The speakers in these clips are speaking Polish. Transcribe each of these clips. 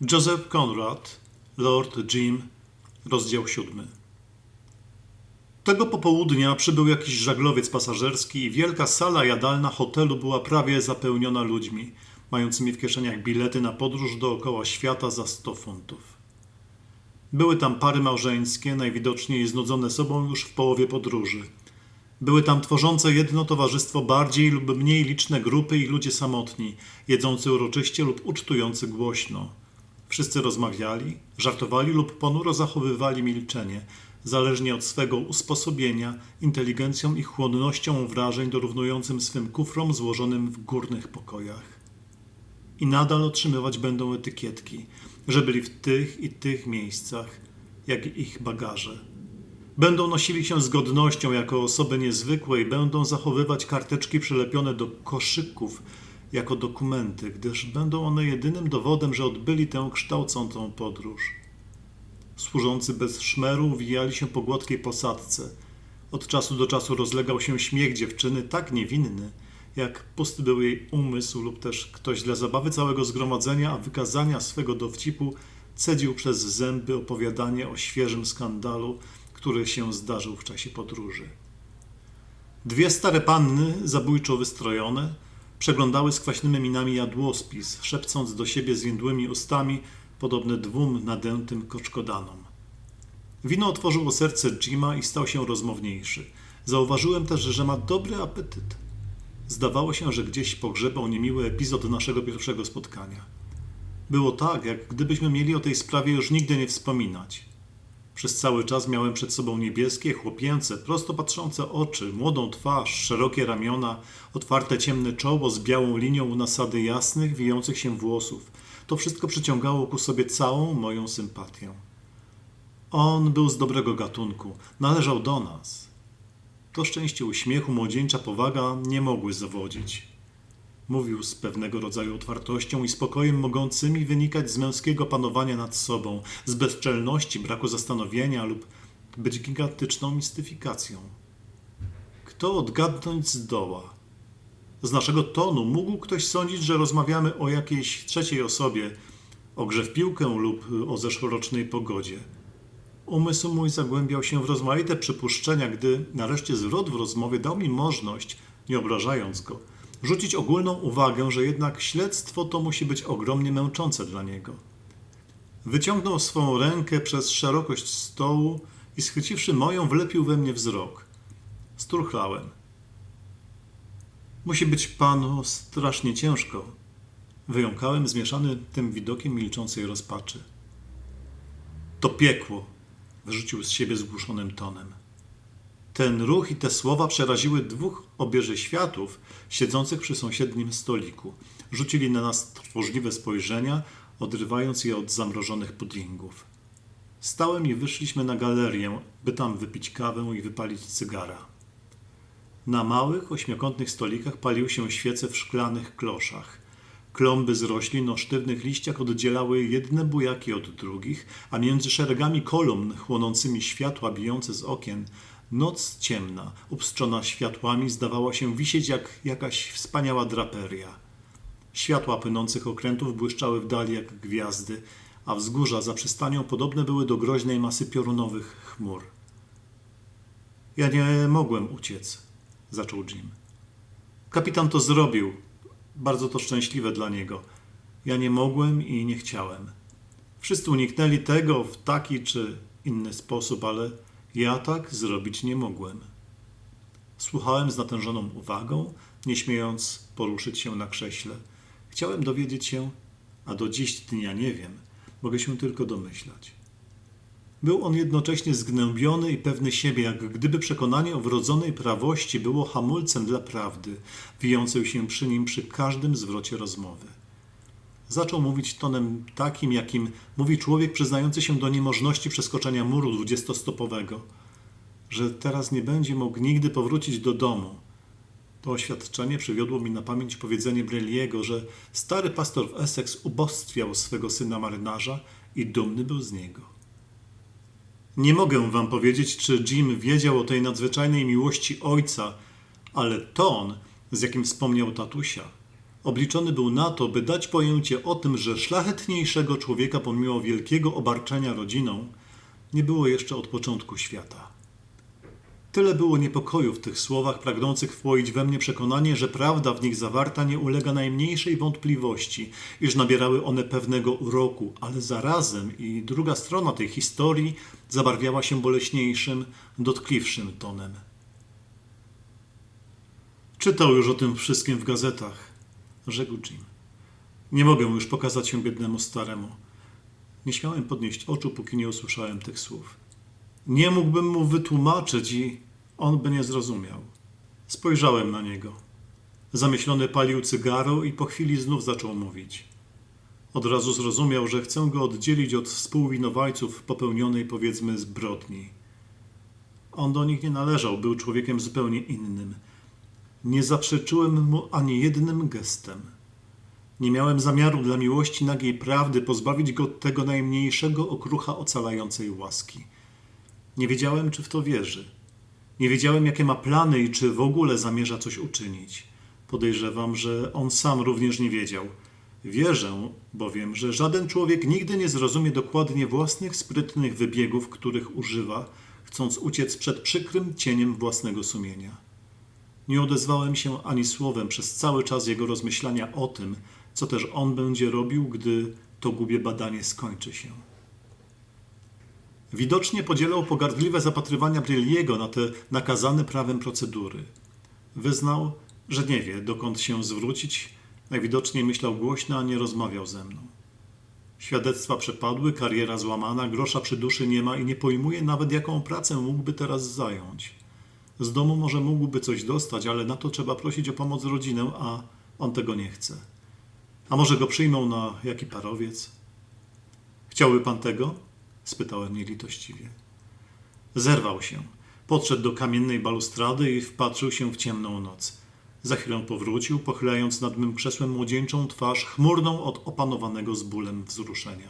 Joseph Conrad, Lord Jim, rozdział siódmy. Tego popołudnia przybył jakiś żaglowiec pasażerski i wielka sala jadalna hotelu była prawie zapełniona ludźmi, mającymi w kieszeniach bilety na podróż dookoła świata za 100 funtów. Były tam pary małżeńskie, najwidoczniej znudzone sobą już w połowie podróży. Były tam tworzące jedno towarzystwo bardziej lub mniej liczne grupy i ludzie samotni, jedzący uroczyście lub ucztujący głośno. Wszyscy rozmawiali, żartowali lub ponuro zachowywali milczenie, zależnie od swego usposobienia, inteligencją i chłonnością wrażeń dorównującym swym kufrom złożonym w górnych pokojach. I nadal otrzymywać będą etykietki, że byli w tych i tych miejscach, jak ich bagaże. Będą nosili się z godnością jako osoby niezwykłe i będą zachowywać karteczki przylepione do koszyków jako dokumenty, gdyż będą one jedynym dowodem, że odbyli tę kształcącą podróż. Służący bez szmeru wijali się po gładkiej posadce. Od czasu do czasu rozlegał się śmiech dziewczyny, tak niewinny, jak pusty był jej umysł, lub też ktoś dla zabawy całego zgromadzenia, a wykazania swego dowcipu cedził przez zęby opowiadanie o świeżym skandalu, który się zdarzył w czasie podróży. Dwie stare panny, zabójczo wystrojone, przeglądały z kwaśnymi minami jadłospis, szepcąc do siebie zwiędłymi ustami, podobne dwóm nadętym koczkodanom. Wino otworzyło serce Jima i stał się rozmowniejszy. Zauważyłem też, że ma dobry apetyt. Zdawało się, że gdzieś pogrzebał niemiły epizod naszego pierwszego spotkania. Było tak, jak gdybyśmy mieli o tej sprawie już nigdy nie wspominać. Przez cały czas miałem przed sobą niebieskie, chłopięce, prosto patrzące oczy, młodą twarz, szerokie ramiona, otwarte ciemne czoło z białą linią nasady jasnych, wijących się włosów. To wszystko przyciągało ku sobie całą moją sympatię. On był z dobrego gatunku, należał do nas. To szczęście uśmiechu, młodzieńcza powaga nie mogły zawodzić. Mówił z pewnego rodzaju otwartością i spokojem mogącymi wynikać z męskiego panowania nad sobą, z bezczelności, braku zastanowienia lub być gigantyczną mistyfikacją. Kto odgadnąć zdoła? Z naszego tonu mógł ktoś sądzić, że rozmawiamy o jakiejś trzeciej osobie, o grze w piłkę lub o zeszłorocznej pogodzie. Umysł mój zagłębiał się w rozmaite przypuszczenia, gdy nareszcie zwrot w rozmowie dał mi możliwość, nie obrażając go, rzucić ogólną uwagę, że jednak śledztwo to musi być ogromnie męczące dla niego. Wyciągnął swą rękę przez szerokość stołu i schwyciwszy moją, wlepił we mnie wzrok. Struchlałem. Musi być panu strasznie ciężko. Wyjąkałem zmieszany tym widokiem milczącej rozpaczy. To piekło, wyrzucił z siebie zgłuszonym tonem. Ten ruch i te słowa przeraziły dwóch obieży światów siedzących przy sąsiednim stoliku. Rzucili na nas trwożliwe spojrzenia, odrywając je od zamrożonych puddingów. Stałem i wyszliśmy na galerię, by tam wypić kawę i wypalić cygara. Na małych, ośmiokątnych stolikach paliły się świece w szklanych kloszach. Klomby z roślin o sztywnych liściach oddzielały jedne bujaki od drugich, a między szeregami kolumn chłonącymi światła bijące z okien Noc ciemna, upstrzona światłami, zdawała się wisieć jak jakaś wspaniała draperia. Światła płynących okrętów błyszczały w dali jak gwiazdy, a wzgórza za przystanią podobne były do groźnej masy piorunowych chmur. Ja nie mogłem uciec, zaczął Jim. Kapitan to zrobił. Bardzo to szczęśliwe dla niego. Ja nie mogłem i nie chciałem. Wszyscy uniknęli tego w taki czy inny sposób, ale ja tak zrobić nie mogłem. Słuchałem z natężoną uwagą, nie śmiejąc poruszyć się na krześle. Chciałem dowiedzieć się, a do dziś dnia nie wiem, mogę się tylko domyślać. Był on jednocześnie zgnębiony i pewny siebie, jak gdyby przekonanie o wrodzonej prawości było hamulcem dla prawdy, wijącej się przy nim przy każdym zwrocie rozmowy. Zaczął mówić tonem takim, jakim mówi człowiek przyznający się do niemożności przeskoczenia muru dwudziestostopowego, że teraz nie będzie mógł nigdy powrócić do domu. To oświadczenie przywiodło mi na pamięć powiedzenie Breliego, że stary pastor w Essex ubóstwiał swego syna marynarza i dumny był z niego. Nie mogę wam powiedzieć, czy Jim wiedział o tej nadzwyczajnej miłości ojca, ale ton, z jakim wspomniał tatusia, Obliczony był na to, by dać pojęcie o tym, że szlachetniejszego człowieka pomimo wielkiego obarczenia rodziną nie było jeszcze od początku świata. Tyle było niepokoju w tych słowach, pragnących wpoić we mnie przekonanie, że prawda w nich zawarta nie ulega najmniejszej wątpliwości, iż nabierały one pewnego uroku, ale zarazem i druga strona tej historii zabarwiała się boleśniejszym, dotkliwszym tonem. Czytał już o tym wszystkim w gazetach, rzekł Jim. Nie mogę już pokazać się biednemu staremu. Nie śmiałem podnieść oczu, póki nie usłyszałem tych słów. Nie mógłbym mu wytłumaczyć i on by nie zrozumiał. Spojrzałem na niego. Zamyślony palił cygaro i po chwili znów zaczął mówić. Od razu zrozumiał, że chcę go oddzielić od współwinowajców popełnionej, powiedzmy, zbrodni. On do nich nie należał, był człowiekiem zupełnie innym. Nie zaprzeczyłem mu ani jednym gestem. Nie miałem zamiaru dla miłości nagiej prawdy pozbawić go tego najmniejszego okrucha ocalającej łaski. Nie wiedziałem, czy w to wierzy. Nie wiedziałem, jakie ma plany i czy w ogóle zamierza coś uczynić. Podejrzewam, że on sam również nie wiedział. Wierzę bowiem, że żaden człowiek nigdy nie zrozumie dokładnie własnych sprytnych wybiegów, których używa, chcąc uciec przed przykrym cieniem własnego sumienia. Nie odezwałem się ani słowem przez cały czas jego rozmyślania o tym, co też on będzie robił, gdy to głupie badanie skończy się. Widocznie podzielał pogardliwe zapatrywania Brilliego na te nakazane prawem procedury. Wyznał, że nie wie, dokąd się zwrócić. Najwidoczniej myślał głośno, a nie rozmawiał ze mną. Świadectwa przepadły, kariera złamana, grosza przy duszy nie ma i nie pojmuje nawet, jaką pracę mógłby teraz zająć. Z domu może mógłby coś dostać, ale na to trzeba prosić o pomoc rodzinę, a on tego nie chce. A może go przyjmą na jaki parowiec? Chciałby pan tego? spytałem nielitościwie. Zerwał się. Podszedł do kamiennej balustrady i wpatrzył się w ciemną noc. Za chwilę powrócił, pochylając nad mym krzesłem młodzieńczą twarz, chmurną od opanowanego z bólem wzruszenia.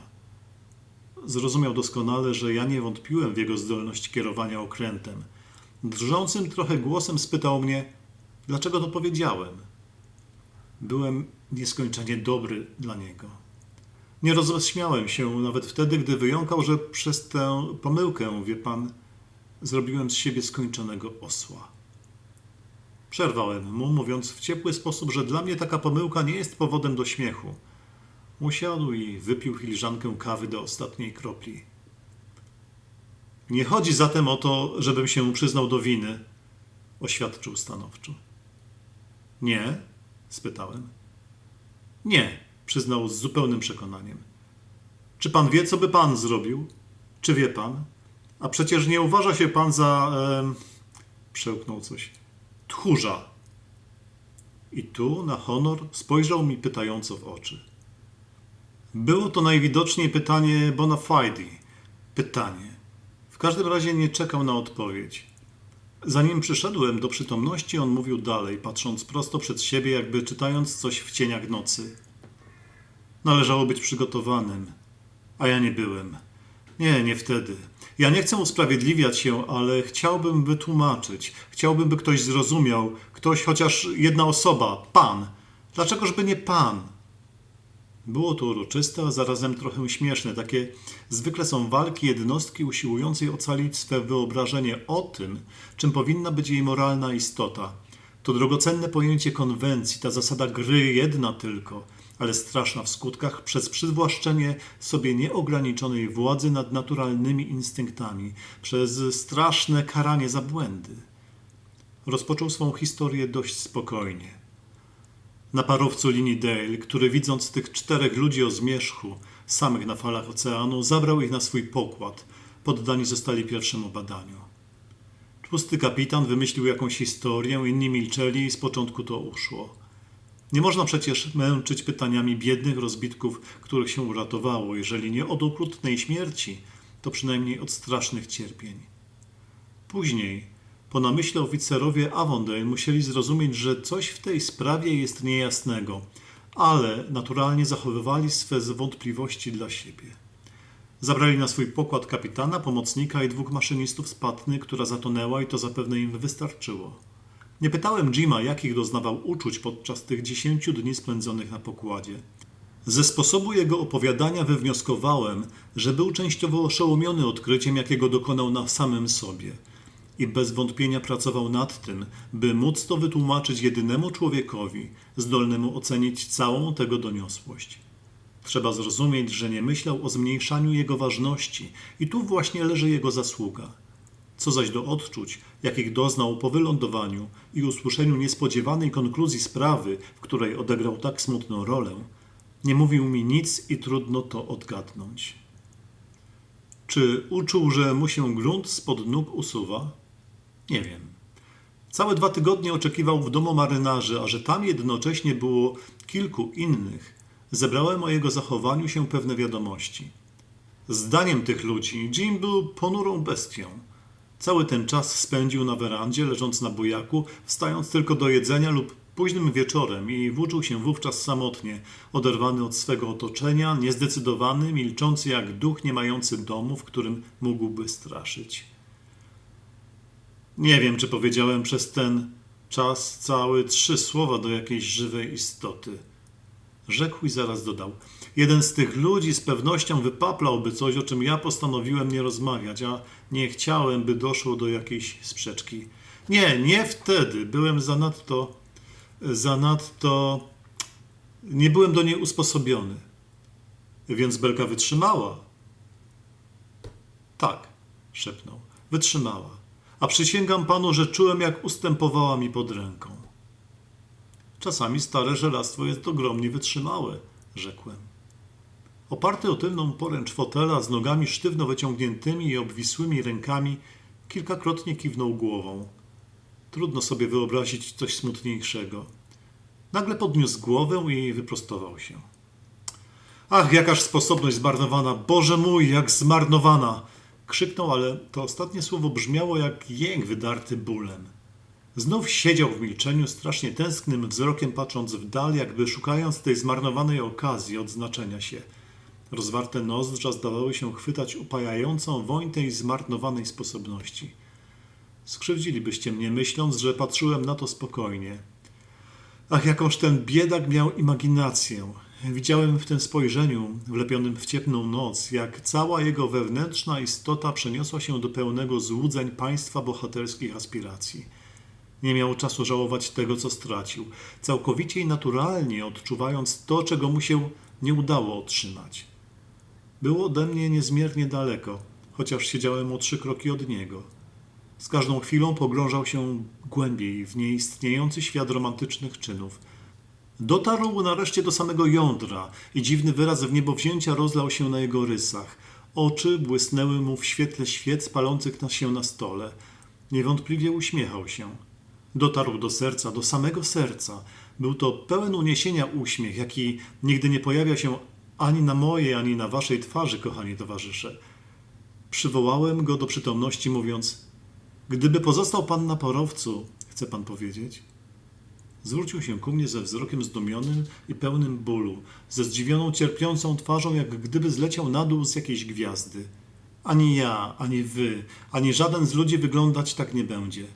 Zrozumiał doskonale, że ja nie wątpiłem w jego zdolność kierowania okrętem. Drżącym trochę głosem spytał mnie, dlaczego to powiedziałem. Byłem nieskończenie dobry dla niego. Nie rozśmiałem się nawet wtedy, gdy wyjąkał, że przez tę pomyłkę, wie pan, zrobiłem z siebie skończonego osła. Przerwałem mu, mówiąc w ciepły sposób, że dla mnie taka pomyłka nie jest powodem do śmiechu. Usiadł i wypił filiżankę kawy do ostatniej kropli. Nie chodzi zatem o to, żebym się przyznał do winy, oświadczył stanowczo. Nie? spytałem. Nie, przyznał z zupełnym przekonaniem. Czy pan wie, co by pan zrobił? Czy wie pan? A przecież nie uważa się pan za. E, przełknął coś. Tchórza. I tu, na honor, spojrzał mi pytająco w oczy. Było to najwidoczniej pytanie bona fide. Pytanie. Każdym razie nie czekał na odpowiedź. Zanim przyszedłem do przytomności, on mówił dalej, patrząc prosto przed siebie, jakby czytając coś w cieniach nocy. Należało być przygotowanym, a ja nie byłem. Nie, nie wtedy. Ja nie chcę usprawiedliwiać się, ale chciałbym wytłumaczyć. Chciałbym, by ktoś zrozumiał, ktoś, chociaż jedna osoba, pan. Dlaczegożby nie pan? Było to uroczyste, a zarazem trochę śmieszne. Takie zwykle są walki jednostki usiłującej ocalić swe wyobrażenie o tym, czym powinna być jej moralna istota. To drogocenne pojęcie konwencji, ta zasada gry jedna tylko, ale straszna w skutkach przez przywłaszczenie sobie nieograniczonej władzy nad naturalnymi instynktami, przez straszne karanie za błędy. Rozpoczął swą historię dość spokojnie na parowcu linii Dale, który widząc tych czterech ludzi o zmierzchu, samych na falach oceanu, zabrał ich na swój pokład. Poddani zostali pierwszemu badaniu. Tłusty kapitan wymyślił jakąś historię, inni milczeli i z początku to uszło. Nie można przecież męczyć pytaniami biednych rozbitków, których się uratowało, jeżeli nie od okrutnej śmierci, to przynajmniej od strasznych cierpień. Później, po namyśle oficerowie Avondale musieli zrozumieć, że coś w tej sprawie jest niejasnego, ale naturalnie zachowywali swe wątpliwości dla siebie. Zabrali na swój pokład kapitana, pomocnika i dwóch maszynistów z Patny, która zatonęła i to zapewne im wystarczyło. Nie pytałem Jima, jakich doznawał uczuć podczas tych dziesięciu dni spędzonych na pokładzie. Ze sposobu jego opowiadania wywnioskowałem, że był częściowo oszołomiony odkryciem, jakiego dokonał na samym sobie. I bez wątpienia pracował nad tym, by móc to wytłumaczyć jedynemu człowiekowi, zdolnemu ocenić całą tego doniosłość. Trzeba zrozumieć, że nie myślał o zmniejszaniu jego ważności i tu właśnie leży jego zasługa. Co zaś do odczuć, jakich doznał po wylądowaniu i usłyszeniu niespodziewanej konkluzji sprawy, w której odegrał tak smutną rolę, nie mówił mi nic i trudno to odgadnąć. Czy uczuł, że mu się grunt spod nóg usuwa? Nie wiem. Całe dwa tygodnie oczekiwał w domu marynarzy, a że tam jednocześnie było kilku innych, zebrałem o jego zachowaniu się pewne wiadomości. Zdaniem tych ludzi Jim był ponurą bestią. Cały ten czas spędził na werandzie, leżąc na bujaku, wstając tylko do jedzenia lub późnym wieczorem i włóczył się wówczas samotnie, oderwany od swego otoczenia, niezdecydowany, milczący jak duch nie mający domu, w którym mógłby straszyć. Nie wiem, czy powiedziałem przez ten czas cały trzy słowa do jakiejś żywej istoty. Rzekł i zaraz dodał. Jeden z tych ludzi z pewnością wypaplałby coś, o czym ja postanowiłem nie rozmawiać, a nie chciałem, by doszło do jakiejś sprzeczki. Nie, nie wtedy. Byłem zanadto, zanadto, nie byłem do niej usposobiony. Więc belka wytrzymała. Tak, szepnął. Wytrzymała. A przysięgam panu, że czułem, jak ustępowała mi pod ręką. Czasami stare żelastwo jest ogromnie wytrzymałe, rzekłem. Oparty o tylną poręcz fotela z nogami sztywno wyciągniętymi i obwisłymi rękami, kilkakrotnie kiwnął głową. Trudno sobie wyobrazić coś smutniejszego. Nagle podniósł głowę i wyprostował się. Ach, jakaż sposobność zmarnowana! Boże mój, jak zmarnowana! Krzyknął, ale to ostatnie słowo brzmiało jak jęk wydarty bólem. Znów siedział w milczeniu, strasznie tęsknym wzrokiem patrząc w dal, jakby szukając tej zmarnowanej okazji odznaczenia się. Rozwarte nozdrza zdawały się chwytać upajającą woń tej zmarnowanej sposobności. Skrzywdzilibyście mnie, myśląc, że patrzyłem na to spokojnie. Ach, jakąż ten biedak miał imaginację. Widziałem w tym spojrzeniu, wlepionym w ciepłą noc, jak cała jego wewnętrzna istota przeniosła się do pełnego złudzeń państwa bohaterskich aspiracji. Nie miał czasu żałować tego, co stracił, całkowicie i naturalnie odczuwając to, czego mu się nie udało otrzymać. Było ode mnie niezmiernie daleko, chociaż siedziałem o trzy kroki od niego. Z każdą chwilą pogrążał się głębiej w nieistniejący świat romantycznych czynów. Dotarł nareszcie do samego jądra i dziwny wyraz w niebowzięcia rozlał się na jego rysach. Oczy błysnęły mu w świetle świec palących na się na stole. Niewątpliwie uśmiechał się. Dotarł do serca, do samego serca. Był to pełen uniesienia uśmiech, jaki nigdy nie pojawia się ani na mojej, ani na waszej twarzy, kochani towarzysze. Przywołałem go do przytomności, mówiąc: Gdyby pozostał pan na porowcu, chce pan powiedzieć? Zwrócił się ku mnie ze wzrokiem zdumionym i pełnym bólu, ze zdziwioną, cierpiącą twarzą, jak gdyby zleciał na dół z jakiejś gwiazdy. Ani ja, ani wy, ani żaden z ludzi wyglądać tak nie będzie.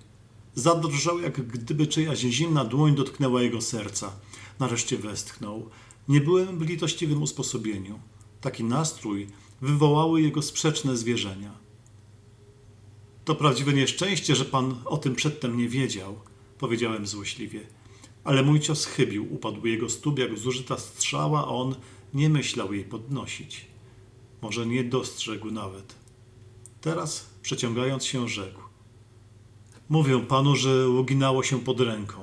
Zadrżał, jak gdyby czyjaś zimna dłoń dotknęła jego serca. Nareszcie westchnął. Nie byłem w litościwym usposobieniu. Taki nastrój wywołały jego sprzeczne zwierzenia. To prawdziwe nieszczęście, że pan o tym przedtem nie wiedział, powiedziałem złośliwie. Ale mój cios chybił, upadł jego stóp jak zużyta strzała, a on nie myślał jej podnosić. Może nie dostrzegł nawet. Teraz, przeciągając się, rzekł. Mówię panu, że uginało się pod ręką.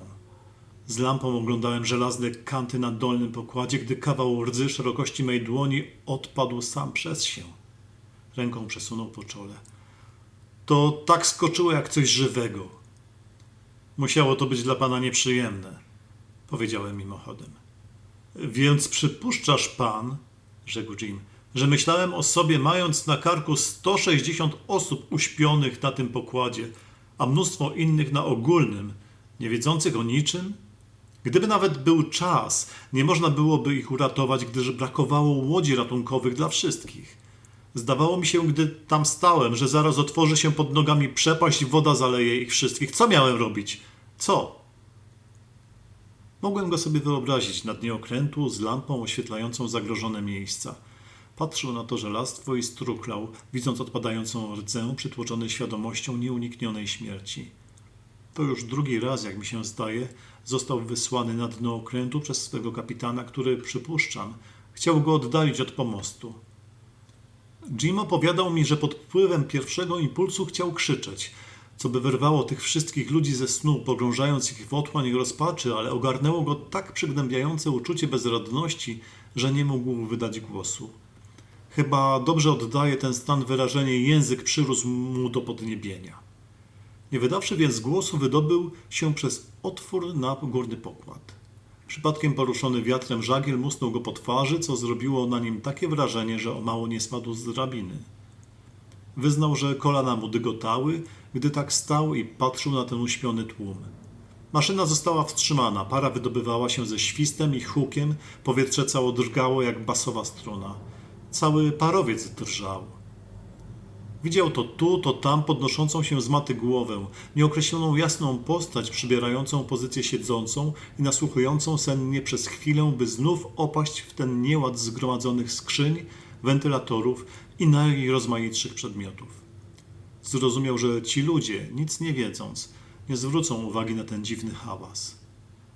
Z lampą oglądałem żelazne kanty na dolnym pokładzie, gdy kawał rdzy szerokości mej dłoni odpadł sam przez się. Ręką przesunął po czole. To tak skoczyło jak coś żywego. Musiało to być dla pana nieprzyjemne, powiedziałem mimochodem. Więc przypuszczasz pan, rzekł Jim, że myślałem o sobie, mając na karku 160 osób uśpionych na tym pokładzie, a mnóstwo innych na ogólnym, nie wiedzących o niczym? Gdyby nawet był czas, nie można byłoby ich uratować, gdyż brakowało łodzi ratunkowych dla wszystkich. Zdawało mi się, gdy tam stałem, że zaraz otworzy się pod nogami przepaść i woda zaleje ich wszystkich. Co miałem robić? Co? Mogłem go sobie wyobrazić na dnie okrętu z lampą oświetlającą zagrożone miejsca. Patrzył na to żelastwo i struchlał, widząc odpadającą rdzę przytłoczony świadomością nieuniknionej śmierci. To już drugi raz, jak mi się zdaje, został wysłany na dno okrętu przez swego kapitana, który, przypuszczam, chciał go oddalić od pomostu. Jim opowiadał mi, że pod wpływem pierwszego impulsu chciał krzyczeć, co by wyrwało tych wszystkich ludzi ze snu, pogrążając ich w otchłań rozpaczy, ale ogarnęło go tak przygnębiające uczucie bezradności, że nie mógł wydać głosu. Chyba dobrze oddaje ten stan wyrażenie język przyrósł mu do podniebienia. Nie wydawszy więc głosu, wydobył się przez otwór na górny pokład. Przypadkiem poruszony wiatrem żagiel musnął go po twarzy, co zrobiło na nim takie wrażenie, że o mało nie spadł z drabiny. Wyznał, że kolana mu dygotały, gdy tak stał i patrzył na ten uśpiony tłum. Maszyna została wstrzymana, para wydobywała się ze świstem i hukiem, powietrze cało drgało jak basowa struna. Cały parowiec drżał. Widział to tu, to tam podnoszącą się z maty głowę, nieokreśloną jasną postać przybierającą pozycję siedzącą i nasłuchującą sennie przez chwilę, by znów opaść w ten nieład zgromadzonych skrzyń, wentylatorów i najrozmaitszych przedmiotów. Zrozumiał, że ci ludzie, nic nie wiedząc, nie zwrócą uwagi na ten dziwny hałas.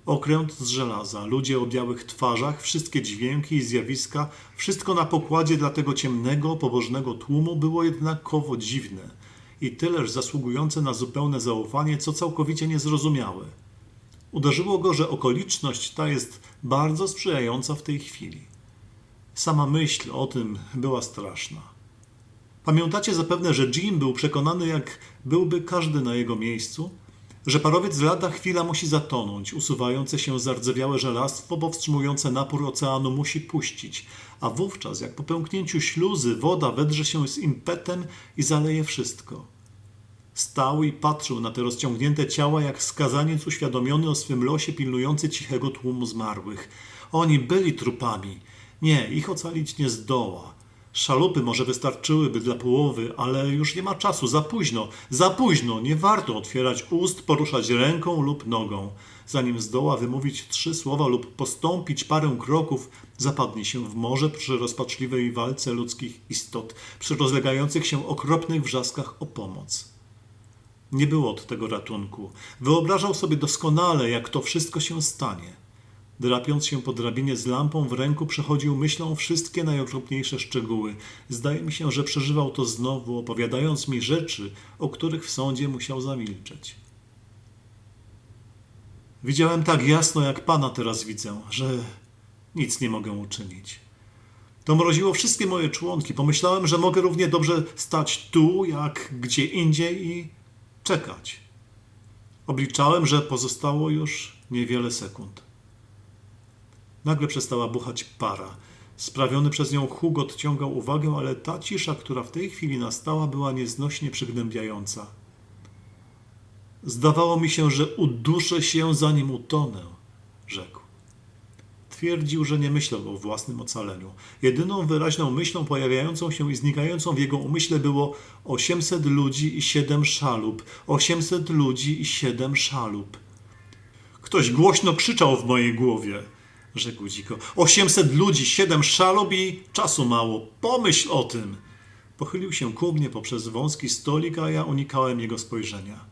Okręt z żelaza, ludzie o białych twarzach, wszystkie dźwięki i zjawiska, wszystko na pokładzie dla tego ciemnego, pobożnego tłumu było jednakowo dziwne i tyleż zasługujące na zupełne zaufanie, co całkowicie niezrozumiałe. Uderzyło go, że okoliczność ta jest bardzo sprzyjająca w tej chwili. Sama myśl o tym była straszna. Pamiętacie zapewne, że Jim był przekonany, jak byłby każdy na jego miejscu, że parowiec lada chwila musi zatonąć, usuwające się zardzewiałe żelastwo powstrzymujące napór oceanu musi puścić, a wówczas, jak po pęknięciu śluzy, woda wedrze się z impetem i zaleje wszystko. Stał i patrzył na te rozciągnięte ciała, jak skazaniec uświadomiony o swym losie pilnujący cichego tłumu zmarłych. Oni byli trupami. Nie, ich ocalić nie zdoła. Szalupy może wystarczyłyby dla połowy, ale już nie ma czasu, za późno, za późno, nie warto otwierać ust, poruszać ręką lub nogą. Zanim zdoła wymówić trzy słowa lub postąpić parę kroków, zapadnie się w morze przy rozpaczliwej walce ludzkich istot, przy rozlegających się okropnych wrzaskach o pomoc. Nie było od tego ratunku. Wyobrażał sobie doskonale, jak to wszystko się stanie. Drapiąc się po drabinie z lampą w ręku, przechodził myślą wszystkie najokropniejsze szczegóły. Zdaje mi się, że przeżywał to znowu, opowiadając mi rzeczy, o których w sądzie musiał zamilczeć. Widziałem tak jasno, jak pana teraz widzę, że nic nie mogę uczynić. To mroziło wszystkie moje członki. Pomyślałem, że mogę równie dobrze stać tu, jak gdzie indziej i czekać. Obliczałem, że pozostało już niewiele sekund. Nagle przestała buchać para. Sprawiony przez nią huk odciągał uwagę, ale ta cisza, która w tej chwili nastała, była nieznośnie przygnębiająca. Zdawało mi się, że uduszę się, zanim utonę, rzekł. Twierdził, że nie myślał o własnym ocaleniu. Jedyną wyraźną myślą pojawiającą się i znikającą w jego umyśle było 800 ludzi i siedem szalup. 800 ludzi i siedem szalup. Ktoś głośno krzyczał w mojej głowie rzekł dziko. Osiemset ludzi, siedem szalub i czasu mało. Pomyśl o tym. Pochylił się ku mnie poprzez wąski stolik, a ja unikałem jego spojrzenia.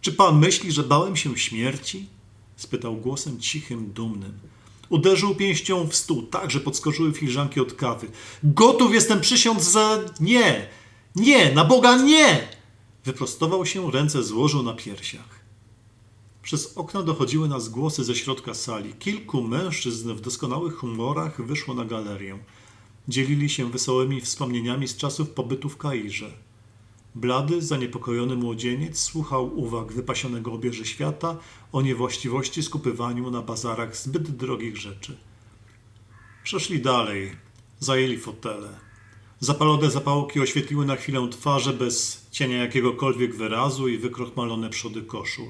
Czy pan myśli, że bałem się śmierci? spytał głosem cichym, dumnym. Uderzył pięścią w stół, tak, że podskoczyły filiżanki od kawy. Gotów jestem przysiąc za... Nie! Nie! Na Boga nie! Wyprostował się, ręce złożył na piersiach. Przez okno dochodziły nas głosy ze środka sali. Kilku mężczyzn w doskonałych humorach wyszło na galerię. Dzielili się wesołymi wspomnieniami z czasów pobytu w Kairze. Blady, zaniepokojony młodzieniec słuchał uwag wypasionego obieży świata o niewłaściwości skupywaniu na bazarach zbyt drogich rzeczy. Przeszli dalej, zajęli fotele. Zapalone zapałki oświetliły na chwilę twarze bez cienia jakiegokolwiek wyrazu i wykrochmalone przody koszul.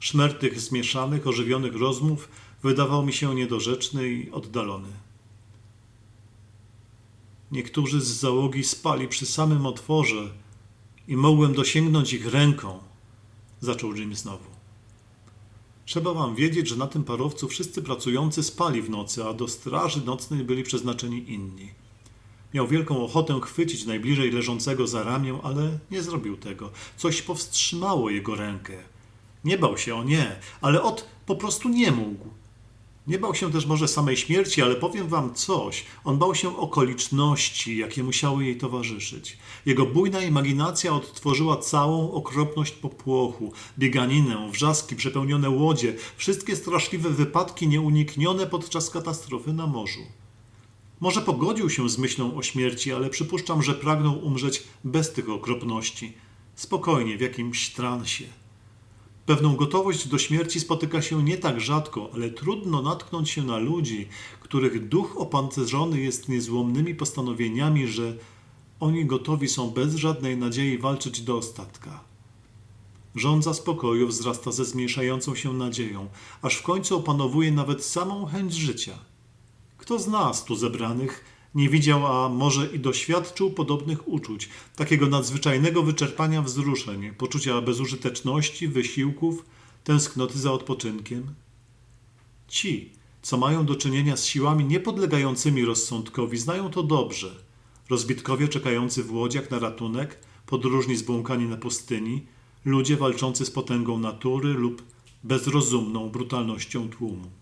Szmer tych zmieszanych, ożywionych rozmów wydawał mi się niedorzeczny i oddalony. Niektórzy z załogi spali przy samym otworze i mogłem dosięgnąć ich ręką, zaczął Jim znowu. Trzeba wam wiedzieć, że na tym parowcu wszyscy pracujący spali w nocy, a do straży nocnej byli przeznaczeni inni. Miał wielką ochotę chwycić najbliżej leżącego za ramię, ale nie zrobił tego. Coś powstrzymało jego rękę. Nie bał się, o nie, ale ot po prostu nie mógł. Nie bał się też może samej śmierci, ale powiem wam coś. On bał się okoliczności, jakie musiały jej towarzyszyć. Jego bujna imaginacja odtworzyła całą okropność popłochu, bieganinę, wrzaski, przepełnione łodzie, wszystkie straszliwe wypadki nieuniknione podczas katastrofy na morzu. Może pogodził się z myślą o śmierci, ale przypuszczam, że pragnął umrzeć bez tych okropności, spokojnie, w jakimś transie. Pewną gotowość do śmierci spotyka się nie tak rzadko, ale trudno natknąć się na ludzi, których duch opancerzony jest niezłomnymi postanowieniami, że oni gotowi są bez żadnej nadziei walczyć do ostatka. Żądza spokoju wzrasta ze zmniejszającą się nadzieją, aż w końcu opanowuje nawet samą chęć życia. Kto z nas tu zebranych nie widział, a może i doświadczył podobnych uczuć, takiego nadzwyczajnego wyczerpania wzruszeń, poczucia bezużyteczności, wysiłków, tęsknoty za odpoczynkiem? Ci, co mają do czynienia z siłami niepodlegającymi rozsądkowi, znają to dobrze. Rozbitkowie czekający w łodziach na ratunek, podróżni zbłąkani na pustyni, ludzie walczący z potęgą natury lub bezrozumną brutalnością tłumu.